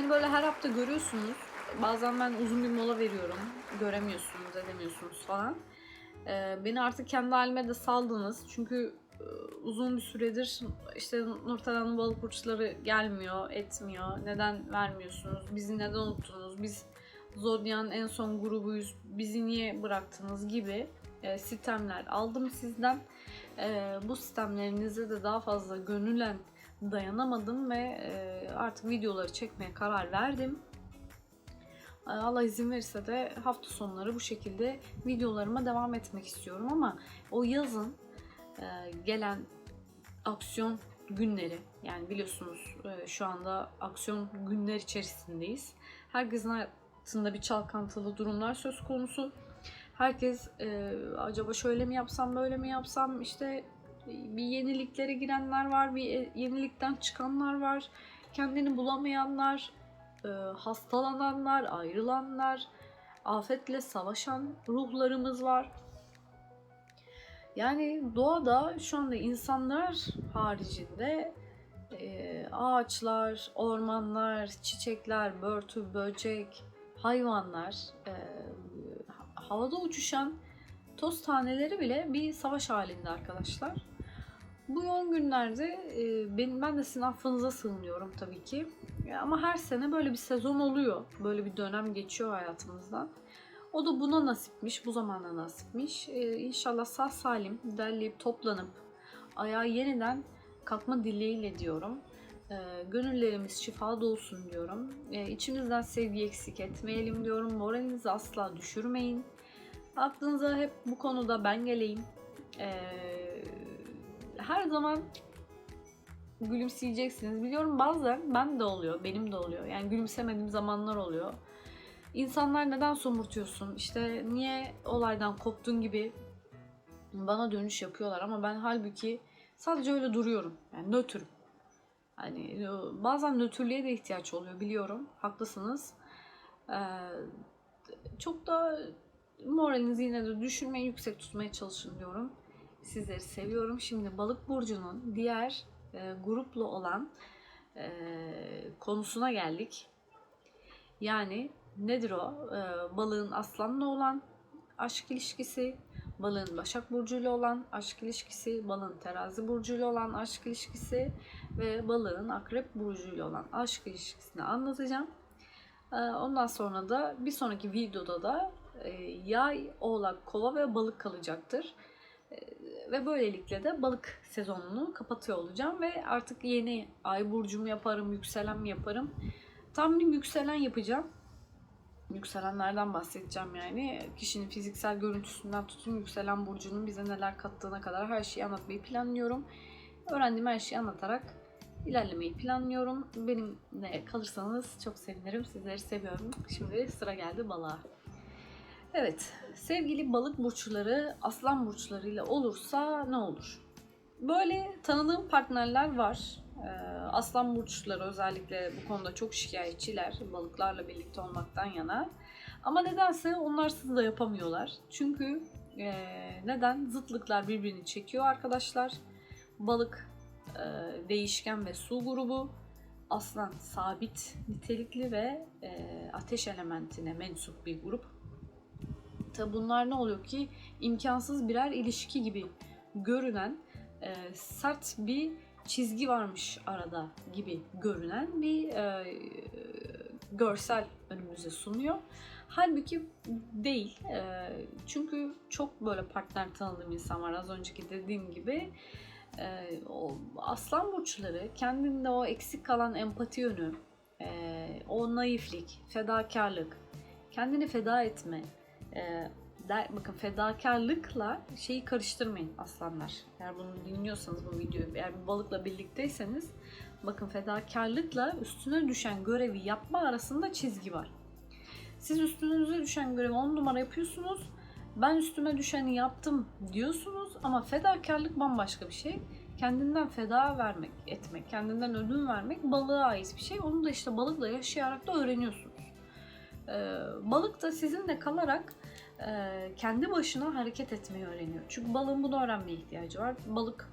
beni böyle her hafta görüyorsunuz. Bazen ben uzun bir mola veriyorum. Göremiyorsunuz, edemiyorsunuz falan. Ee, beni artık kendi halime de saldınız. Çünkü e, uzun bir süredir işte Nurten balık burçları gelmiyor, etmiyor. Neden vermiyorsunuz? Bizi neden unuttunuz? Biz Zodyan en son grubuyuz. Bizi niye bıraktınız gibi e, sistemler aldım sizden. E, bu sistemlerinize de daha fazla gönülen dayanamadım ve e, artık videoları çekmeye karar verdim. E, Allah izin verirse de hafta sonları bu şekilde videolarıma devam etmek istiyorum ama o yazın e, gelen aksiyon günleri yani biliyorsunuz şu anda aksiyon günler içerisindeyiz. Herkesin hayatında bir çalkantılı durumlar söz konusu. Herkes acaba şöyle mi yapsam böyle mi yapsam işte bir yeniliklere girenler var, bir e, yenilikten çıkanlar var, kendini bulamayanlar, e, hastalananlar, ayrılanlar, afetle savaşan ruhlarımız var. Yani doğada şu anda insanlar haricinde e, ağaçlar, ormanlar, çiçekler, börtü, böcek, hayvanlar, havada uçuşan toz taneleri bile bir savaş halinde arkadaşlar. Bu yoğun günlerde e, benim ben de sizin affınıza sığınıyorum tabii ki. Ama her sene böyle bir sezon oluyor. Böyle bir dönem geçiyor hayatımızdan. O da buna nasipmiş, bu zamana nasipmiş. E, inşallah sağ salim derleyip toplanıp ayağa yeniden kalkma dileğiyle diyorum. E, gönüllerimiz şifa dolsun diyorum. E, içimizden sevgi eksik etmeyelim diyorum. Moralinizi asla düşürmeyin. Aklınıza hep bu konuda ben geleyim. E, her zaman gülümseyeceksiniz. Biliyorum bazen ben de oluyor, benim de oluyor. Yani gülümsemediğim zamanlar oluyor. İnsanlar neden somurtuyorsun? İşte niye olaydan koptun gibi bana dönüş yapıyorlar ama ben halbuki sadece öyle duruyorum. Yani nötrüm. Hani bazen nötrlüğe de ihtiyaç oluyor biliyorum. Haklısınız. Ee, çok da moralinizi yine de düşürmeyi yüksek tutmaya çalışın diyorum. Sizleri seviyorum. Şimdi balık burcunun diğer e, grupla olan e, konusuna geldik. Yani nedir o? E, balığın aslanla olan aşk ilişkisi, balığın başak burcuyla olan aşk ilişkisi, balığın terazi burcuyla olan aşk ilişkisi ve balığın akrep burcuyla olan aşk ilişkisini anlatacağım. E, ondan sonra da bir sonraki videoda da e, yay, oğlak, kova ve balık kalacaktır. Ve böylelikle de balık sezonunu kapatıyor olacağım ve artık yeni ay burcumu yaparım, yükselen mi yaparım. Tam bir yükselen yapacağım. Yükselenlerden bahsedeceğim yani. Kişinin fiziksel görüntüsünden tutun yükselen burcunun bize neler kattığına kadar her şeyi anlatmayı planlıyorum. Öğrendiğim her şeyi anlatarak ilerlemeyi planlıyorum. Benimle kalırsanız çok sevinirim. Sizleri seviyorum. Şimdi sıra geldi balığa. Evet, sevgili balık burçları aslan burçlarıyla olursa ne olur? Böyle tanıdığım partnerler var. Ee, aslan burçları özellikle bu konuda çok şikayetçiler balıklarla birlikte olmaktan yana. Ama nedense onlarsız da yapamıyorlar. Çünkü e, neden? Zıtlıklar birbirini çekiyor arkadaşlar. Balık e, değişken ve su grubu. Aslan sabit nitelikli ve e, ateş elementine mensup bir grup. Tabi bunlar ne oluyor ki imkansız birer ilişki gibi görünen e, sert bir çizgi varmış arada gibi görünen bir e, görsel önümüze sunuyor. Halbuki değil. E, çünkü çok böyle partner tanıdığım insan var. Az önceki dediğim gibi e, o aslan burçları kendinde o eksik kalan empati yönü, e, o naiflik, fedakarlık, kendini feda etme, e, der, bakın fedakarlıkla şeyi karıştırmayın aslanlar. Eğer bunu dinliyorsanız bu videoyu, eğer bir balıkla birlikteyseniz bakın fedakarlıkla üstüne düşen görevi yapma arasında çizgi var. Siz üstünüze düşen görevi 10 numara yapıyorsunuz. Ben üstüme düşeni yaptım diyorsunuz ama fedakarlık bambaşka bir şey. Kendinden feda vermek, etmek, kendinden ödün vermek balığa ait bir şey. Onu da işte balıkla yaşayarak da öğreniyorsunuz. Ee, balık da sizinle kalarak kendi başına hareket etmeyi öğreniyor. Çünkü balığın bunu öğrenmeye ihtiyacı var. Balık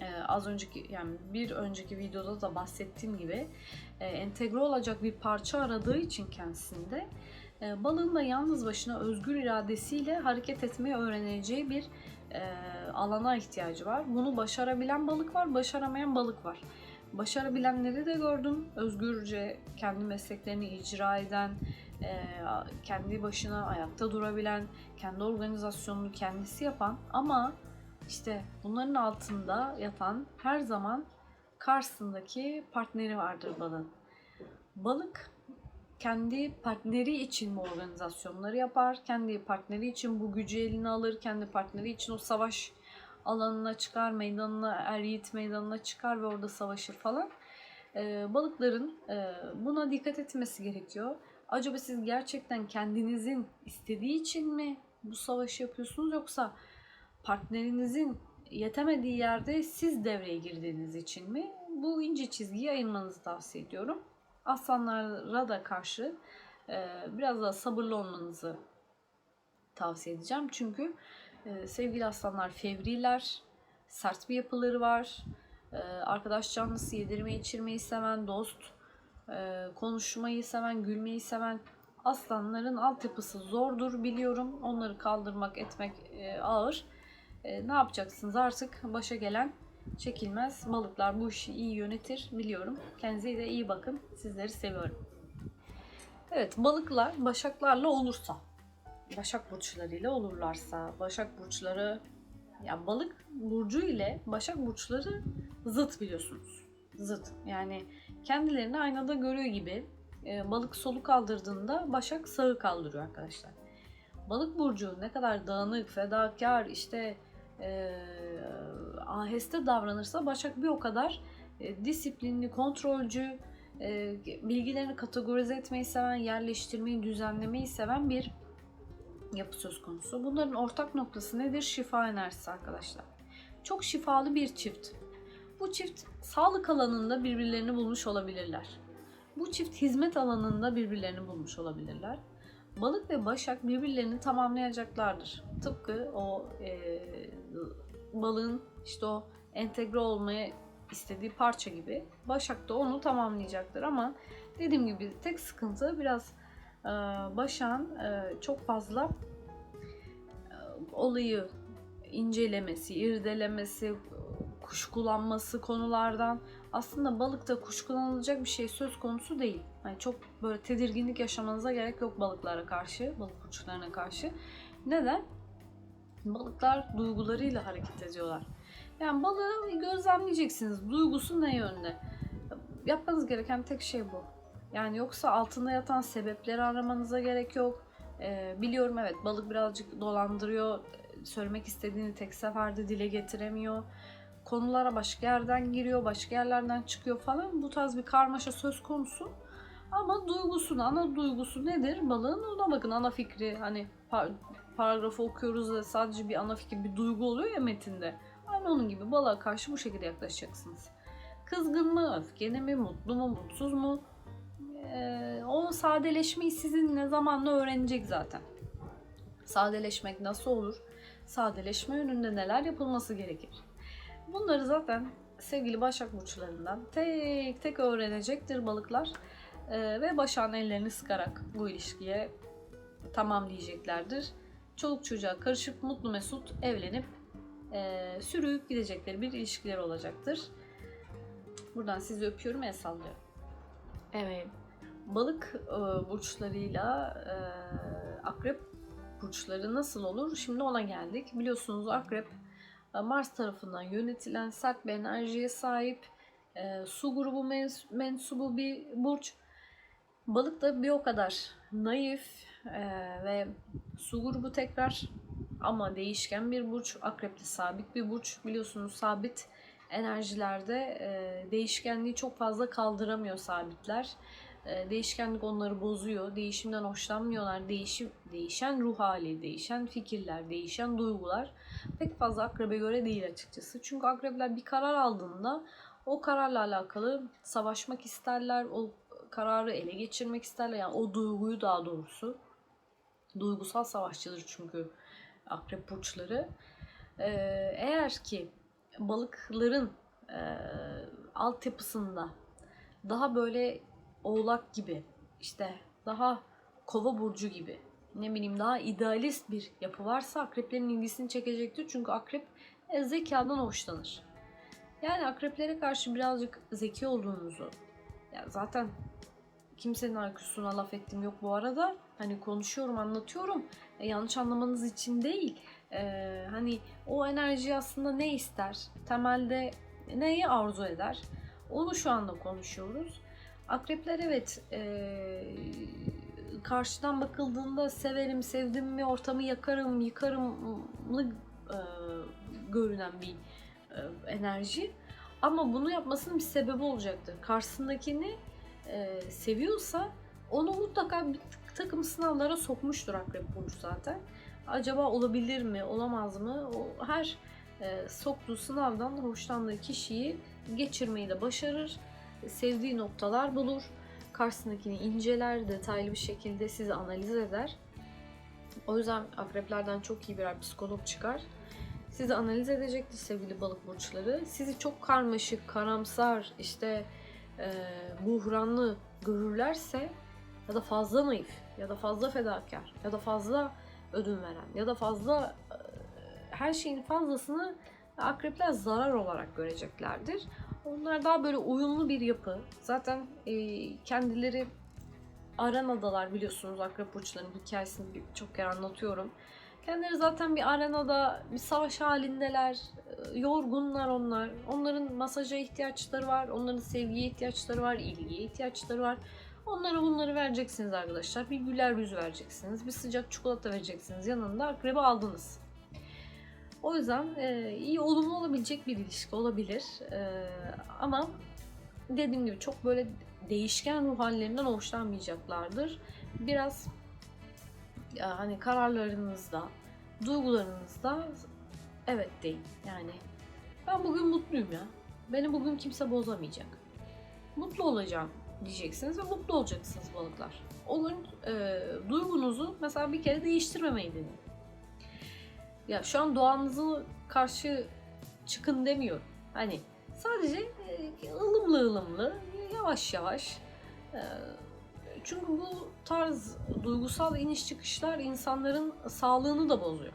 e, az önceki yani bir önceki videoda da bahsettiğim gibi e, entegre olacak bir parça aradığı için kendisinde e, balığın da yalnız başına özgür iradesiyle hareket etmeyi öğreneceği bir e, alana ihtiyacı var. Bunu başarabilen balık var, başaramayan balık var. Başarabilenleri de gördüm. Özgürce kendi mesleklerini icra eden, e, kendi başına ayakta durabilen, kendi organizasyonunu kendisi yapan ama işte bunların altında yatan her zaman karşısındaki partneri vardır balığın. Balık kendi partneri için bu organizasyonları yapar. Kendi partneri için bu gücü eline alır. Kendi partneri için o savaş alanına çıkar, meydanına, er meydanına çıkar ve orada savaşır falan. Ee, balıkların e, buna dikkat etmesi gerekiyor. Acaba siz gerçekten kendinizin istediği için mi bu savaşı yapıyorsunuz yoksa partnerinizin yetemediği yerde siz devreye girdiğiniz için mi? Bu ince çizgiyi ayırmanızı tavsiye ediyorum. Aslanlara da karşı e, biraz daha sabırlı olmanızı tavsiye edeceğim. Çünkü e, sevgili aslanlar fevriler, sert bir yapıları var. E, arkadaş canlısı yedirmeyi içirmeyi seven, dost, e, konuşmayı seven, gülmeyi seven aslanların altyapısı zordur biliyorum. Onları kaldırmak, etmek e, ağır. E, ne yapacaksınız artık başa gelen çekilmez. Balıklar bu işi iyi yönetir biliyorum. Kendinize de iyi bakın. Sizleri seviyorum. Evet balıklar başaklarla olursa, başak burçlarıyla olurlarsa, başak burçları ya balık burcu ile başak burçları zıt biliyorsunuz. Zıt. Yani kendilerini aynada görüyor gibi e, balık solu kaldırdığında başak sağı kaldırıyor arkadaşlar. Balık burcu ne kadar dağınık, fedakar, işte e, aheste davranırsa Başak bir o kadar e, disiplinli, kontrolcü, e, bilgilerini kategorize etmeyi seven, yerleştirmeyi, düzenlemeyi seven bir yapı söz konusu. Bunların ortak noktası nedir? Şifa enerjisi arkadaşlar. Çok şifalı bir çift. Bu çift sağlık alanında birbirlerini bulmuş olabilirler. Bu çift hizmet alanında birbirlerini bulmuş olabilirler. Balık ve Başak birbirlerini tamamlayacaklardır. Tıpkı o e, balığın işte o entegre olmaya istediği parça gibi Başak da onu tamamlayacaktır ama dediğim gibi tek sıkıntı biraz e, Başak'ın e, çok fazla e, olayı incelemesi, irdelemesi, kuşkulanması konulardan aslında balıkta kuşkulanılacak bir şey söz konusu değil. Yani çok böyle tedirginlik yaşamanıza gerek yok balıklara karşı, balık burçlarına karşı. Neden? Balıklar duygularıyla hareket ediyorlar. Yani balığı gözlemleyeceksiniz. Duygusu ne yönde? Yapmanız gereken tek şey bu. Yani yoksa altında yatan sebepleri aramanıza gerek yok. Ee, biliyorum evet balık birazcık dolandırıyor. Söylemek istediğini tek seferde dile getiremiyor. Konulara başka yerden giriyor, başka yerlerden çıkıyor falan. Bu tarz bir karmaşa söz konusu. Ama duygusunu, ana duygusu nedir? Balığın ona bakın ana fikri hani par- paragrafı okuyoruz da sadece bir ana fikir, bir duygu oluyor ya metinde. Aynı onun gibi balığa karşı bu şekilde yaklaşacaksınız. Kızgın mı, öfkeli mi, mutlu mu, mutsuz mu? Ee, o sadeleşmeyi sizinle zamanla öğrenecek zaten. Sadeleşmek nasıl olur? Sadeleşme yönünde neler yapılması gerekir? Bunları zaten sevgili Başak Burçlarından tek tek öğrenecektir balıklar. Ee, ve Başak'ın ellerini sıkarak bu ilişkiye tamam diyeceklerdir. Çoluk çocuğa karışıp mutlu mesut evlenip e, sürüyüp gidecekleri bir ilişkiler olacaktır. Buradan sizi öpüyorum, el sallıyorum. Evet, balık e, burçlarıyla e, akrep burçları nasıl olur? Şimdi ona geldik. Biliyorsunuz akrep e, Mars tarafından yönetilen sert bir enerjiye sahip e, su grubu mens- mensubu bir burç. Balık da bir o kadar naif e, ve su grubu tekrar ama değişken bir burç. Akrep de sabit bir burç. Biliyorsunuz sabit enerjilerde e, değişkenliği çok fazla kaldıramıyor sabitler. E, değişkenlik onları bozuyor. Değişimden hoşlanmıyorlar. Değişim, değişen ruh hali, değişen fikirler, değişen duygular pek fazla akrebe göre değil açıkçası. Çünkü akrepler bir karar aldığında o kararla alakalı savaşmak isterler. O kararı ele geçirmek isterler. Yani o duyguyu daha doğrusu. Duygusal savaşçıdır çünkü akrep burçları. Ee, eğer ki balıkların e, altyapısında daha böyle oğlak gibi işte daha kova burcu gibi ne bileyim daha idealist bir yapı varsa akreplerin ilgisini çekecektir. Çünkü akrep e, zekadan hoşlanır. Yani akreplere karşı birazcık zeki olduğunuzu ya zaten kimsenin IQ'suna laf ettim yok bu arada. Hani konuşuyorum, anlatıyorum. E, yanlış anlamanız için değil. E, hani o enerji aslında ne ister? Temelde neyi arzu eder? Onu şu anda konuşuyoruz. Akrepler evet e, karşıdan bakıldığında severim, sevdim mi ortamı yakarım, yıkarımlı e, görünen bir e, enerji. Ama bunu yapmasının bir sebebi olacaktır. Karşısındakini e, seviyorsa onu mutlaka bir takım sınavlara sokmuştur Akrep Burcu zaten. Acaba olabilir mi, olamaz mı? O her e, soktuğu sınavdan hoşlandığı kişiyi geçirmeyi de başarır. Sevdiği noktalar bulur. Karşısındakini inceler, detaylı bir şekilde sizi analiz eder. O yüzden akreplerden çok iyi birer psikolog çıkar. Sizi analiz edecektir sevgili balık burçları. Sizi çok karmaşık, karamsar, işte e, buhranlı görürlerse ya da fazla naif ya da fazla fedakar ya da fazla ödün veren ya da fazla e, her şeyin fazlasını akrepler zarar olarak göreceklerdir. Onlar daha böyle uyumlu bir yapı. Zaten e, kendileri arenadalar biliyorsunuz akrep burçlarının hikayesini çok kere anlatıyorum. Kendileri zaten bir arenada bir savaş halindeler. e, Yorgunlar onlar. Onların masaja ihtiyaçları var. Onların sevgiye ihtiyaçları var. ilgiye ihtiyaçları var. Onlara bunları vereceksiniz arkadaşlar. Bir güler yüz vereceksiniz. Bir sıcak çikolata vereceksiniz. Yanında akrebi aldınız. O yüzden e, iyi olumlu olabilecek bir ilişki olabilir. E, ama dediğim gibi çok böyle değişken ruh hallerinden hoşlanmayacaklardır. Biraz ya hani kararlarınızda, duygularınızda evet deyin. Yani ben bugün mutluyum ya. Beni bugün kimse bozamayacak. Mutlu olacağım diyeceksiniz ve mutlu olacaksınız balıklar. O gün e, duygunuzu mesela bir kere değiştirmemeyi deneyin. Ya şu an doğanızı karşı çıkın demiyorum. Hani sadece e, ılımlı ılımlı, yavaş yavaş e, çünkü bu tarz duygusal iniş çıkışlar insanların sağlığını da bozuyor.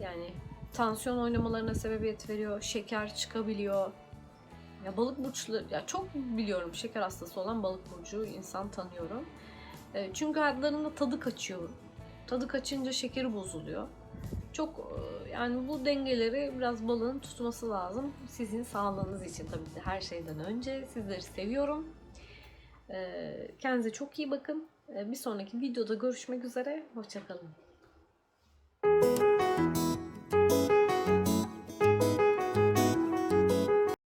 Yani tansiyon oynamalarına sebebiyet veriyor, şeker çıkabiliyor. Ya balık burçları, ya çok biliyorum şeker hastası olan balık burcu insan tanıyorum. E, çünkü hayatlarında tadı kaçıyor. Tadı kaçınca şekeri bozuluyor. Çok e, yani bu dengeleri biraz balığın tutması lazım. Sizin sağlığınız için tabii ki her şeyden önce. Sizleri seviyorum. Ee, Kendinize çok iyi bakın. Ee, Bir sonraki videoda görüşmek üzere. Hoşçakalın.